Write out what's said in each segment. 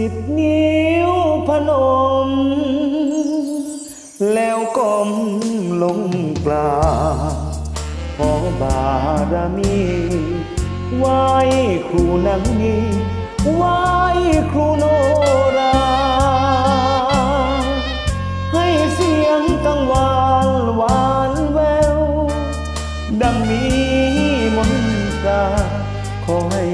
สิบนิ้วพนม แล้วก้มลงกราบขอบารมีไหว้ครูนังนีไหว้ครูโนรา ให้เสียงกังวานหวานแวว ดังมีมนตาขอให้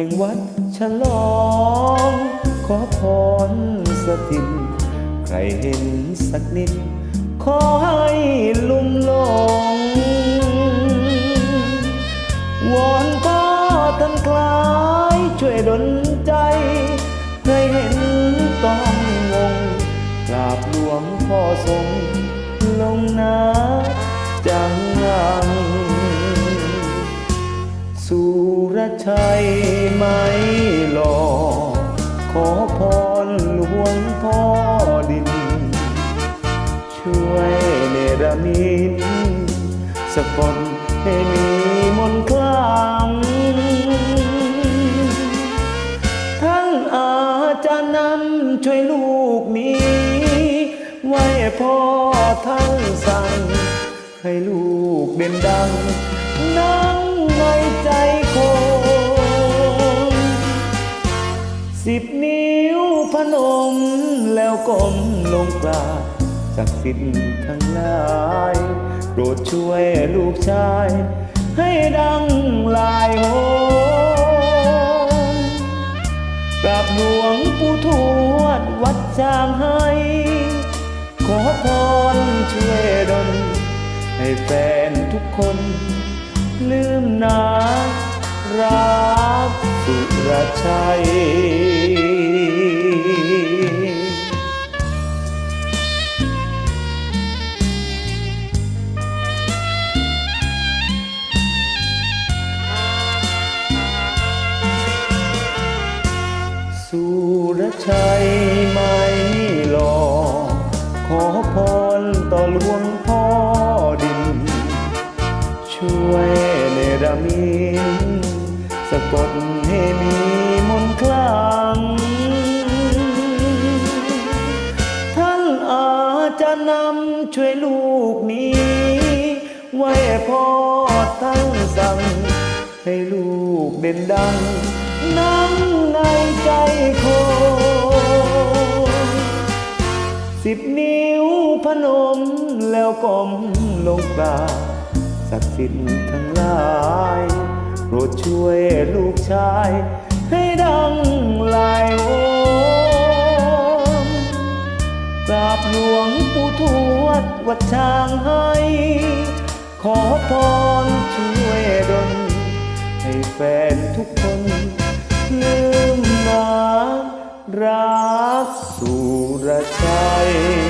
ห่งวัดฉลอง ขอพรสถิตใครเห็นสักนิด ขอให้ลุ่มหลง วอนพ่อท่านคลายช่วยดลใจให้เห็นต้องงงกราบหลวงพ่อทรงลงนาจังงังสุรชัย ไม่หลอกขอพรหลวงพ่อดิน ช่วยเนรมิตสะกดให้มีมนคลังทั้งอาจารย์นำช่วยลูกนี้ ไว้พ่อทั้งสั่งให้ลูกเด่นดังนั่งในใจ สิบนิ้วพนมแล้วก้มลงกราบศักดิ์สิทธิ์ทั้งหลายโปรดช่วยลูกชาย ให้ดังลายโหนกราบหลวงปู่ทวดวัดจางให้ ขอพรช่วยดลให้แฟนทุกคน ลืมนา รักสุรชัยสุรชัยไม่หลอกขอพรต่อหลวงพ่อดิน ช่วยเนรมิตสะกดให้มีมนคลัง ท่านอาจจะนำช่วยลูกนี้ ไว้พ่อทั้งสั่ง ให้ลูกเด่นดังนั่งในใจคน สิบนิ้วพนมแล้วก้มลงกราบศักดิ์สิทธิ์ทั้งหลาย โปรดช่วยลูกชาย ให้ดังลายโอกราบหลวงปู่ทวดวัดช้างให้ ขอพรช่วยดลให้แฟนทุกคนลืมนารักสุรชัย